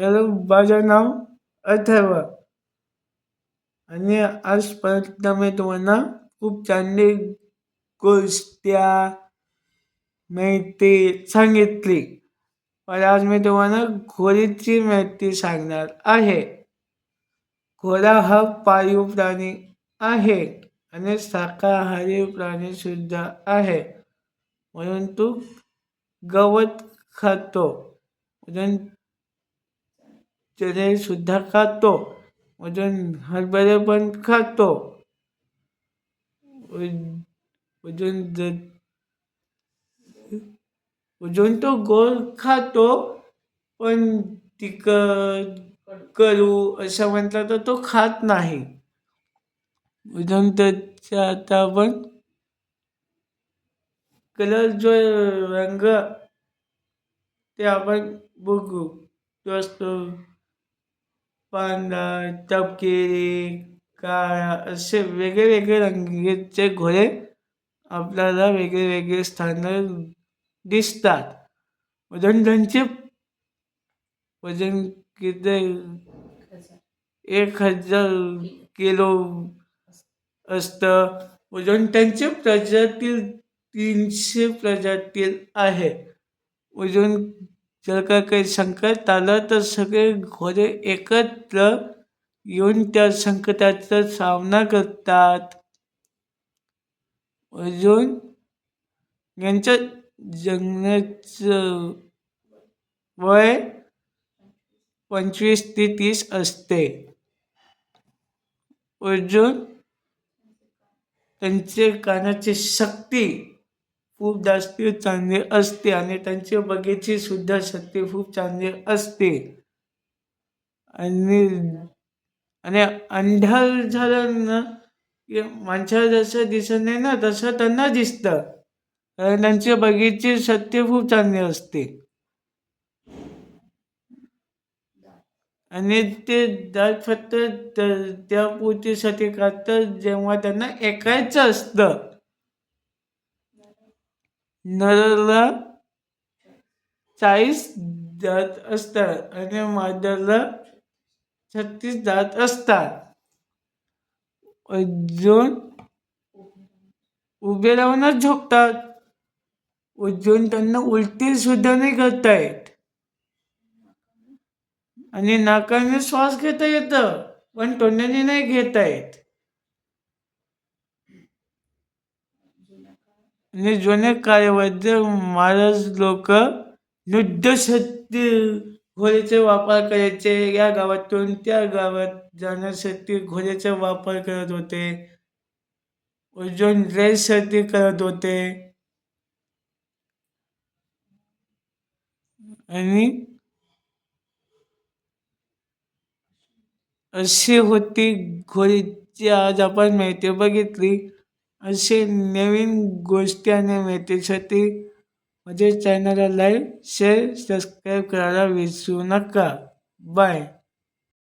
Hello माझं नाव अथर्व. आणि आजपर्यंत मी तुम्हाला खूप चांगली गोष्ट्या माहिती सांगितली. पण आज मी तुम्हाला घोडीची माहिती सांगणार आहे. घोडा हा पाळीव प्राणी आहे आणि शाकाहारी प्राणी सुद्धा आहे. म्हणून तो गवत खातो. म्हणून सुद्धा खातो. अजून हरभरे पण खातो. अजून अजून तो गोल खातो पण तिखट करू असं म्हटलं तर तो खात नाही. अजून त्याच्या आता आपण कलर जो रंग ते आपण बघू. तो असतो पांढरा तपकिरी काळा असे वेगळे वेगळे रंगीचे घोडे आपल्याला वेगळे वेगळे स्थान दिसतात. वजन त्यांचे वजन किती? एक हजार किलो असतं. वजन त्यांचे प्रजातील तीनशे प्रजातील आहे. वजन जर का काही संकट आलं तर सगळे घोडे एकत्र येऊन त्या संकटाचा सामना करतात. अजून यांच्या जगण्याचं वय पंचवीस ते तीस असते. अजून त्यांचे कानाची शक्ती खूप जास्त चांगली असते आणि त्यांची बघीची सुद्धा शक्ती खूप चांगली असते. आणि आणि अंधार झालं ना माणसाला जसं दिसत नाही ना तसं त्यांना दिसतं. कारण त्यांची बगीचे शक्ती खूप चांगली असते. आणि ते दात फक्त त्या पूर्तीसाठी काढतात जेव्हा त्यांना ऐकायचं असतं. नरला चाळीस दात असतात आणि माद्याला छत्तीस दात असतात. अजून उभे राहूनच झोपतात. अजून त्यांना उलटी सुद्धा नाही करता येत. आणि नाकाने श्वास घेता येतं पण तोंडाने नाही घेता येत. आणि जुने काळामध्ये महाराज लोक युद्धशक्ती घोड्याचे वापर करायचे. या गावातून त्या गावात जाण्यासाठी घोड्याचा वापर करत होते. अजून ड्रेससाठी करत होते. आणि अशी होती घोडीची आज आपण माहिती बघितली. असे नवीन गोष्टी आणि माहितीसाठी माझ्या चॅनलला लाईक शेअर सबस्क्राईब करायला विसरू नका. बाय